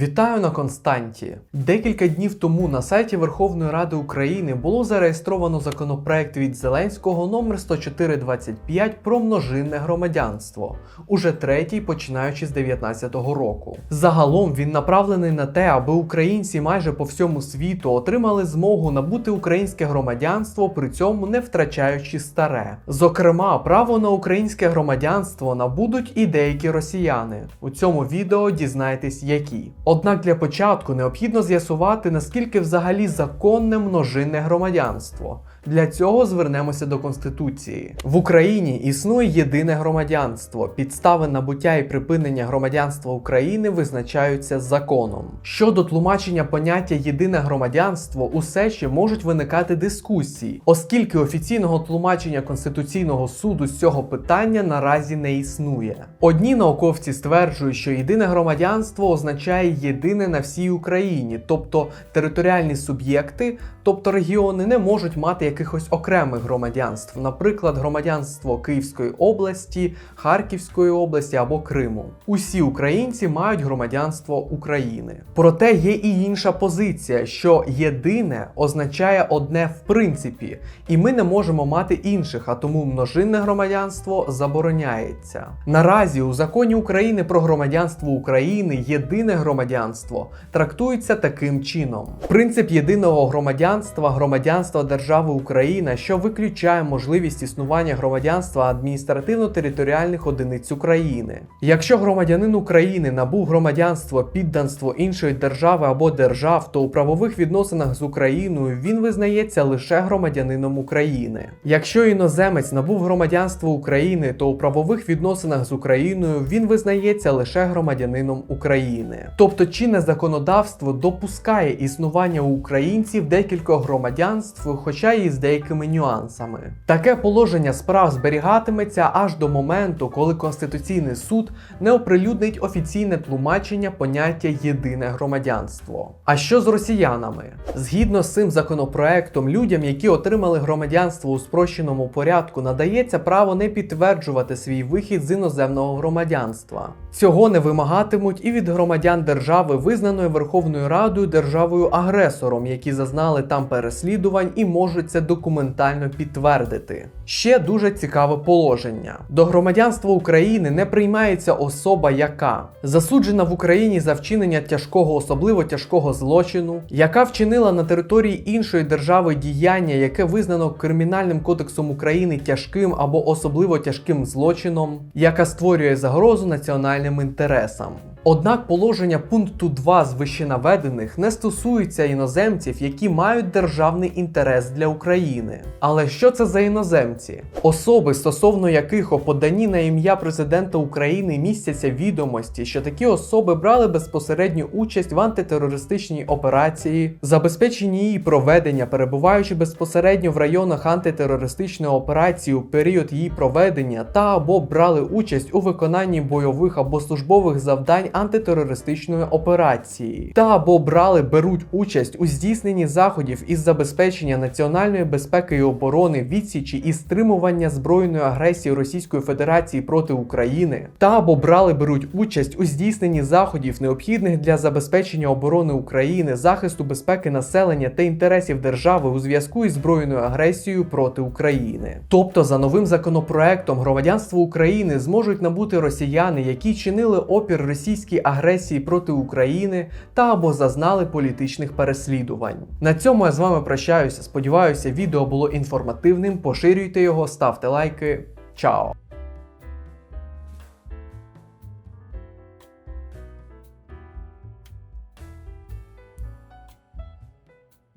Вітаю на Константі. Декілька днів тому на сайті Верховної Ради України було зареєстровано законопроект від Зеленського номер 10425 про множинне громадянство, уже третій, починаючи з 19-го року. Загалом він направлений на те, аби українці майже по всьому світу отримали змогу набути українське громадянство, при цьому не втрачаючи старе. Зокрема, право на українське громадянство набудуть і деякі росіяни. У цьому відео дізнаєтесь, які. Однак для початку необхідно з'ясувати, наскільки взагалі законне множинне громадянство. Для цього звернемося до Конституції. В Україні існує єдине громадянство. Підстави набуття і припинення громадянства України визначаються законом. Щодо тлумачення поняття єдине громадянство, усе ще можуть виникати дискусії, оскільки офіційного тлумачення Конституційного суду з цього питання наразі не існує. Одні науковці стверджують, що єдине громадянство означає єдине на всій Україні, тобто територіальні суб'єкти, тобто регіони, не можуть мати якихось окремих громадянств, наприклад, громадянство Київської області, Харківської області або Криму. Усі українці мають громадянство України. Проте є і інша позиція, що єдине означає одне в принципі, і ми не можемо мати інших, а тому множинне громадянство забороняється. Наразі у законі України про громадянство України єдине громадянство трактується таким чином: принцип єдиного громадянства, громадянства держави Україна, що виключає можливість існування громадянства адміністративно-територіальних одиниць України. Якщо громадянин України набув громадянство підданство іншої держави або держав, то у правових відносинах з Україною він визнається лише громадянином України. Якщо іноземець набув громадянство України, то у правових відносинах з Україною він визнається лише громадянином України. Тобто чинне законодавство допускає існування у українців декількох громадянств, хоча і з деякими нюансами. Таке положення справ зберігатиметься аж до моменту, коли Конституційний суд не оприлюднить офіційне тлумачення поняття єдине громадянство. А що з росіянами? Згідно з цим законопроектом, людям, які отримали громадянство у спрощеному порядку, надається право не підтверджувати свій вихід з іноземного громадянства. Цього не вимагатимуть і від громадян держави, визнаної Верховною Радою державою-агресором, які зазнали там переслідувань і можуть це документально підтвердити. Ще дуже цікаве положення: до громадянства України не приймається особа, яка засуджена в Україні за вчинення тяжкого, особливо тяжкого злочину, яка вчинила на території іншої держави діяння, яке визнано Кримінальним кодексом України тяжким або особливо тяжким злочином, яка створює загрозу національним інтересам. Однак положення пункту 2 з вищенаведених не стосується іноземців, які мають державний інтерес для України. Але що це за іноземці? Особи, стосовно яких у поданні на ім'я президента України містяться відомості, що такі особи брали безпосередню участь в антитерористичній операції, забезпеченні її проведення, перебуваючи безпосередньо в районах антитерористичної операції у період її проведення, та або брали участь у виконанні бойових або службових завдань антитерористичної операції, та або брали беруть участь у здійсненні заходів із забезпечення національної безпеки і оборони, відсічі і стримування збройної агресії Російської Федерації проти України, та або брали беруть участь у здійсненні заходів, необхідних для забезпечення оборони України, захисту безпеки населення та інтересів держави у зв'язку із збройною агресією проти України. Тобто, за новим законопроектом, громадянство України зможуть набути росіяни, які чинили опір російській агресії проти України та або зазнали політичних переслідувань. На цьому я з вами прощаюся. Сподіваюся, відео було інформативним. Поширюйте його, ставте лайки. Чао!